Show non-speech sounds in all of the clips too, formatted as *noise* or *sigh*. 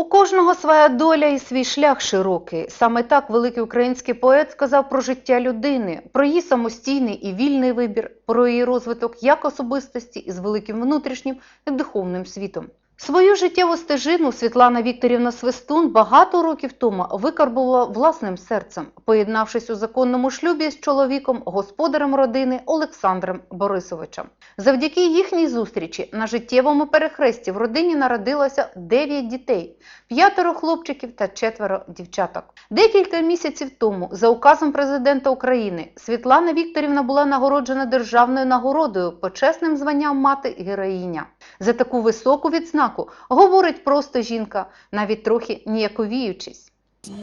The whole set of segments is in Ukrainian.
У кожного своя доля і свій шлях широкий. Саме так великий український поет сказав про життя людини, про її самостійний і вільний вибір, про її розвиток як особистості із великим внутрішнім і духовним світом. Свою життєву стежину Світлана Вікторівна Свистун багато років тому викарбувала власним серцем, поєднавшись у законному шлюбі з чоловіком, господарем родини Олександром Борисовичем. Завдяки їхній зустрічі на життєвому перехресті в родині народилося 9 дітей, п'ятеро хлопчиків та четверо дівчаток. Декілька місяців тому, за указом президента України, Світлана Вікторівна була нагороджена державною нагородою почесним званням мати героїня. За таку високу відзнаку говорить просто жінка, навіть трохи ніяковіючись.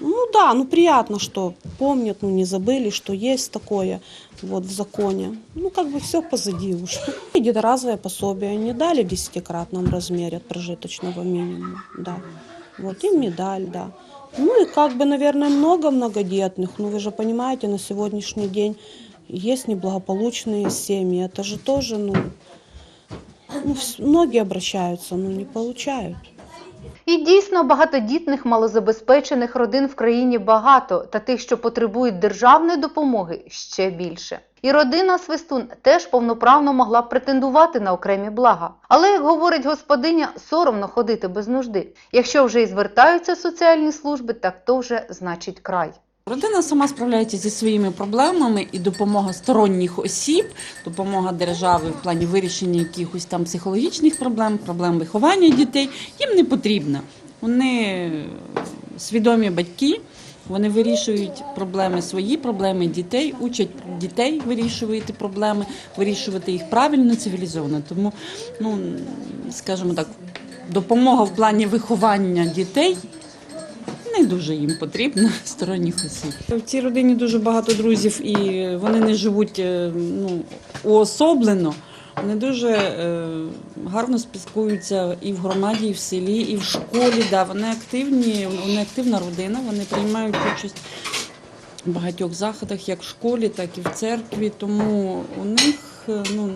Ну да, ну приятно, что помнят, ну не забыли, что есть такое вот в законе. Ну как бы все позади уже. И Единоразовое пособие не дали в десятикратном размере от прожиточного минимума, да. Вот и медаль, да. Ну и как бы, наверное, много многодетных. Ну вы же понимаете, на сегодняшний день есть неблагополучные семьи. Это же тоже, ну, ну, многие обращаются, но не получают. І дійсно багатодітних малозабезпечених родин в країні багато, та тих, що потребують державної допомоги, ще більше. І родина Свистун теж повноправно могла б претендувати на окремі блага. Але, як говорить господиня, соромно ходити без нужди. Якщо вже і звертаються соціальні служби, так то вже значить край. Родина сама справляється зі своїми проблемами і допомога сторонніх осіб, допомога держави в плані вирішення якихось там психологічних проблем, проблем виховання дітей їм не потрібна. Вони свідомі батьки, вони вирішують проблеми свої, проблеми дітей, учать дітей вирішувати проблеми, вирішувати їх правильно, цивілізовано. Тому, ну скажімо так, допомога в плані виховання дітей не дуже їм потрібно *laughs* сторонніх осіб. В цій родині дуже багато друзів, і вони не живуть е, ну, уособлено. Вони дуже е, гарно спілкуються і в громаді, і в селі, і в школі. Да, вони активні, вони активна родина, вони приймають участь в багатьох заходах, як в школі, так і в церкві. Тому у них ну,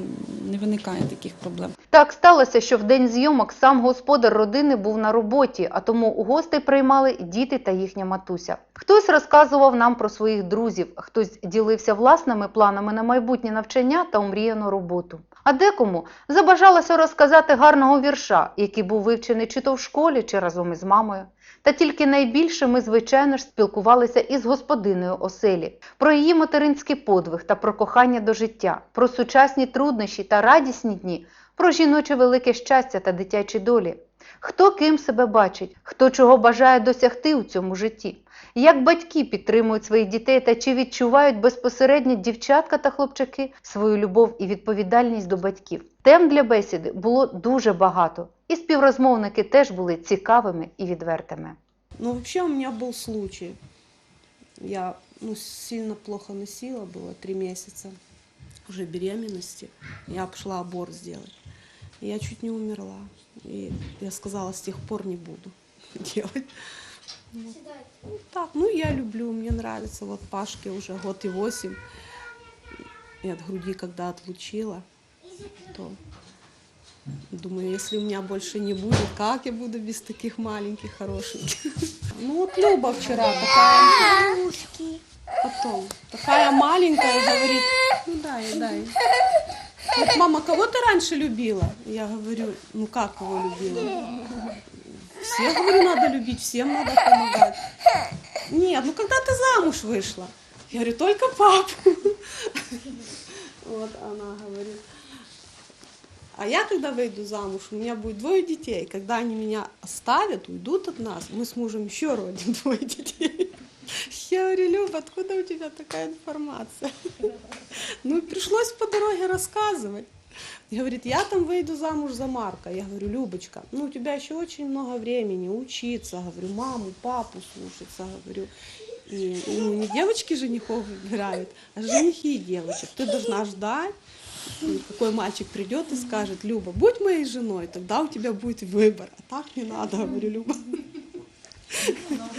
не виникає таких проблем. Так сталося, що в день зйомок сам господар родини був на роботі, а тому у гостей приймали діти та їхня матуся. Хтось розказував нам про своїх друзів, хтось ділився власними планами на майбутнє навчання та омріяну роботу. А декому забажалося розказати гарного вірша, який був вивчений чи то в школі, чи разом із мамою. Та тільки найбільше ми, звичайно ж, спілкувалися із господиною оселі, про її материнський подвиг та про кохання до життя, про сучасні труднощі та радісні дні, про жіноче велике щастя та дитячі долі. Хто ким себе бачить, хто чого бажає досягти у цьому житті, як батьки підтримують своїх дітей та чи відчувають безпосередньо дівчатка та хлопчаки свою любов і відповідальність до батьків. Тем для бесіди було дуже багато, і співрозмовники теж були цікавими і відвертими. Ну, вообще у меня был случай. Я ну, сильно плохо носила, было три месяца уже беременности. Я пошла аборт сделать. Я чуть не умерла. И я сказала, с тех пор не буду *laughs* делать. Ну, так, ну я люблю, мне нравится. Вот Пашке уже год и восемь. И от груди, когда отлучила, то думаю, если у меня больше не будет, как я буду без таких маленьких, хорошеньких. Ну вот Люба вчера такая, потом, такая маленькая, говорит, ну дай, дай. Вот, мама, кого ты раньше любила? Я говорю, ну как кого любила? Всех, говорю, надо любить, всем надо помогать. Нет, ну когда ты замуж вышла? Я говорю, только папу. Вот она говорит. А я, когда выйду замуж, у меня будет двое детей. Когда они меня оставят, уйдут от нас, мы с мужем еще родим двое детей. Я говорю, Люба, откуда у тебя такая информация? Ну, пришлось по дороге рассказывать. Говорит, я там выйду замуж за Марка. Я говорю, Любочка, ну у тебя еще очень много времени учиться. Говорю, маму, папу слушаться. Говорю, и, ну, не девочки женихов выбирают, а женихи девочек. Ты должна ждать, какой мальчик придет и скажет, Люба, будь моей женой, тогда у тебя будет выбор. А так не надо, говорю, Люба.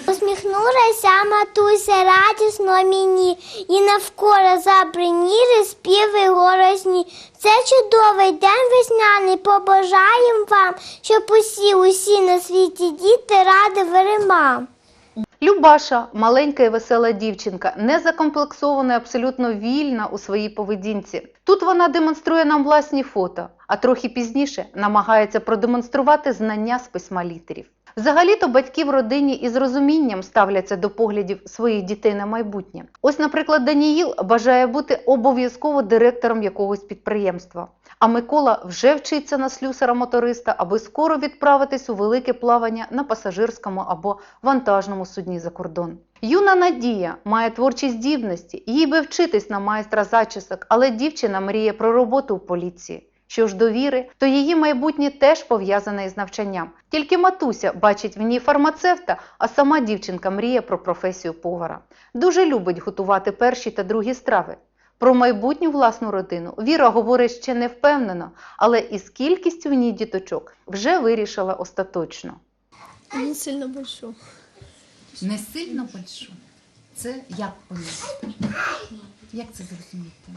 Усміхнулася матуся радісно мені, і навколо забриніли співи голосні. Це чудовий день весняний, побажаєм вам, щоб усі, усі на світі діти ради мам. Любаша, маленька і весела дівчинка, не закомплексована і абсолютно вільна у своїй поведінці. Тут вона демонструє нам власні фото, а трохи пізніше намагається продемонструвати знання з письма літерів. Взагалі-то батьки в родині із розумінням ставляться до поглядів своїх дітей на майбутнє. Ось, наприклад, Даніїл бажає бути обов'язково директором якогось підприємства. А Микола вже вчиться на слюсара-моториста, аби скоро відправитись у велике плавання на пасажирському або вантажному судні за кордон. Юна Надія має творчі здібності, їй би вчитись на майстра зачісок, але дівчина мріє про роботу у поліції. Що ж до віри, то її майбутнє теж пов'язане із навчанням. Тільки матуся бачить в ній фармацевта, а сама дівчинка мріє про професію повара. Дуже любить готувати перші та другі страви. Про майбутню власну родину Віра говорить ще не впевнено, але із кількістю в ній діточок вже вирішила остаточно. Не сильно большую. Не сильно большу. Це як поняти? Як це зрозуміти?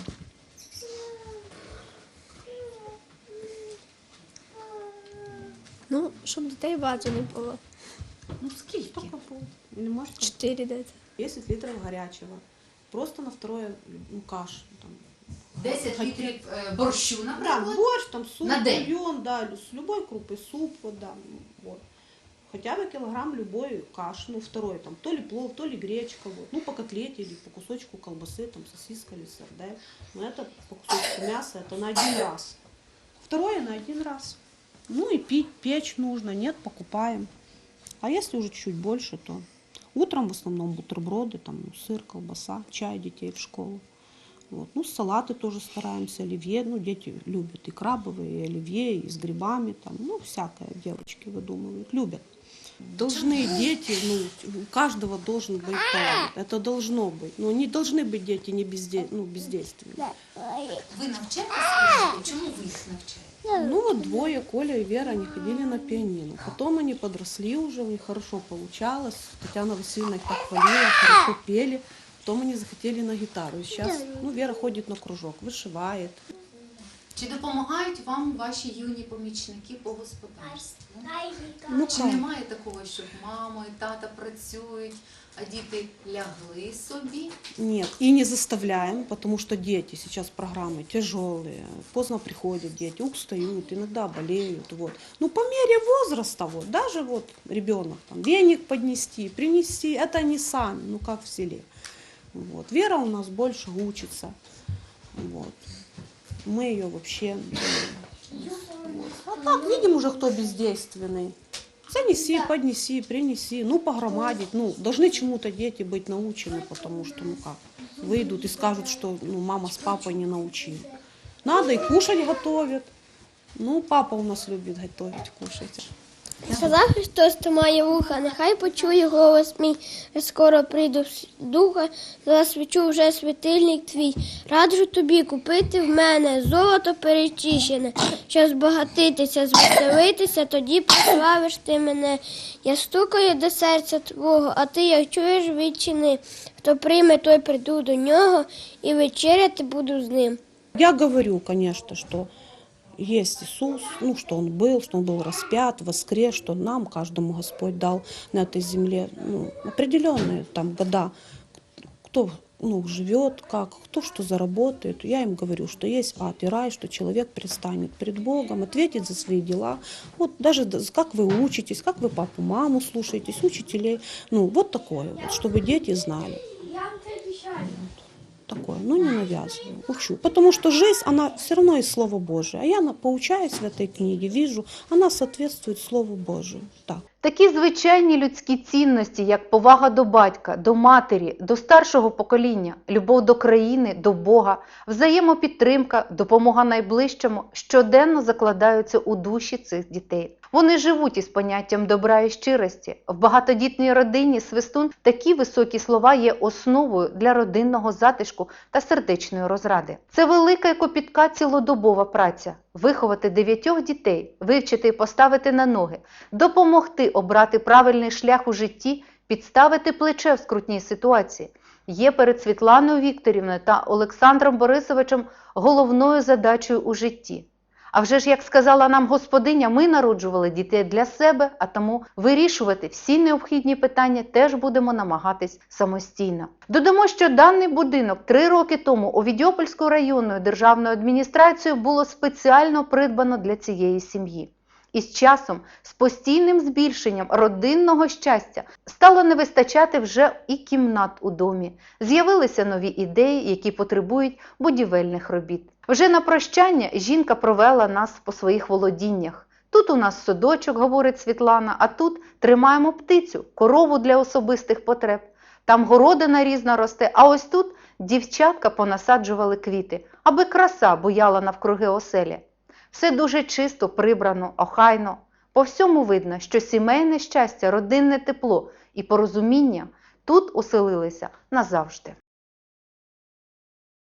Ну, щоб дітей багато не було. Ну скільки? Там Чотири десь. 10 литров горячего. Просто на второе ну, кашу. Там. 10 літрів е, борщу, Да, наприклад. борщ, там суп, На день. бульон, да, с любой крупой суп, вот, да, вот. Хотя бы килограмм любой каши, ну, второй, там, то ли плов, то ли гречка, вот. Ну, по котлете или по кусочку колбасы, там, сосиска или сардель. Но это по кусочку мяса, это на один раз. Второе на один раз. Ну, и пить, печь нужно, нет, покупаем. А если уже чуть больше, то утром в основном бутерброды, там, ну, сыр, колбаса, чай детей в школу. Вот. Ну, салаты тоже стараемся, оливье. Ну, дети любят и крабовые, и оливье, и с грибами. Там, ну, всякое девочки выдумывают, любят. Должны дети, ну, у каждого должен быть талант. Это должно быть. Но не должны быть дети не безде... ну, бездейственные. Ви навчаєте своїх дітей? Чому ви їх навчаєте? Ну, вот двое, Коля и Вера, они ходили на пианино. Потом они подросли уже, у них хорошо получалось. Татьяна Васильевна их так хвалила, хорошо пели. Потом они захотели на гитару. И сейчас, ну, Вера ходит на кружок, вышивает. Чи допомагають вам ваші юні помічники по господарству? Ну, Чи как? немає такого, щоб мама і тата працюють, а діти лягли собі? Нет, и не заставляем, потому что дети сейчас программы тяжелые, поздно приходят дети, устают, иногда болеют, вот. Ну, по мере возраста, вот, даже вот ребенок, там, веник поднести, принести, это они сами, ну, как в селе. Вот. Вера у нас больше учится, вот. Мы ее вообще... ну, вот. А так, видим уже, кто бездейственный. Занеси, поднеси, принеси, ну погромадить, ну должны чему-то дети быть научены, потому что ну как выйдут и скажут, что ну мама с папой не научили. Надо и кушать готовят. Ну папа у нас любит готовить, кушать. Сказав Христос, має вуха, нехай почує голос мій. Скоро прийду духа, засвічу вже світильник твій. Раджу тобі купити в мене золото перечищене, щоб збагатитися, звеселитися, тоді прославиш ти мене. Я стукаю до серця твого, а ти, як чуєш, відчини. Хто прийме, той прийду до нього і вечеряти буду з ним. Я говорю, конечно, что есть Иисус, ну, что Он был, что Он был распят, воскрес, что нам, каждому Господь дал на этой земле ну, определенные там года, кто ну, живет, как, кто что заработает. Я им говорю, что есть ад и рай, что человек предстанет перед Богом, ответит за свои дела. Вот даже как вы учитесь, как вы папу, маму слушаетесь, учителей. Ну, вот такое, вот, чтобы дети знали. Такое, ну не навязываю, учу. Потому что жизнь, она все равно из Слова Божия. А я в этой книге, вижу, она соответствует Слову Божию. Так. Такі звичайні людські цінності, як повага до батька, до матері, до старшого покоління, любов до країни, до Бога, взаємопідтримка, допомога найближчому, щоденно закладаються у душі цих дітей. Вони живуть із поняттям добра і щирості. В багатодітній родині свистун такі високі слова є основою для родинного затишку та сердечної розради. Це велика і копітка цілодобова праця. Виховати дев'ятьох дітей, вивчити і поставити на ноги, допомогти обрати правильний шлях у житті, підставити плече в скрутній ситуації. Є перед Світланою Вікторівною та Олександром Борисовичем головною задачею у житті. А вже ж, як сказала нам господиня, ми народжували дітей для себе, а тому вирішувати всі необхідні питання теж будемо намагатись самостійно. Додамо, що даний будинок три роки тому у Овідіопольською районною державною адміністрацією було спеціально придбано для цієї сім'ї. І з часом, з постійним збільшенням родинного щастя, стало не вистачати вже і кімнат у домі. З'явилися нові ідеї, які потребують будівельних робіт. Вже на прощання жінка провела нас по своїх володіннях. Тут у нас садочок, говорить Світлана, а тут тримаємо птицю, корову для особистих потреб. Там городина різна росте, а ось тут дівчатка понасаджували квіти, аби краса буяла навкруги оселі. Все дуже чисто, прибрано, охайно. По всьому видно, що сімейне щастя, родинне тепло і порозуміння тут оселилися назавжди.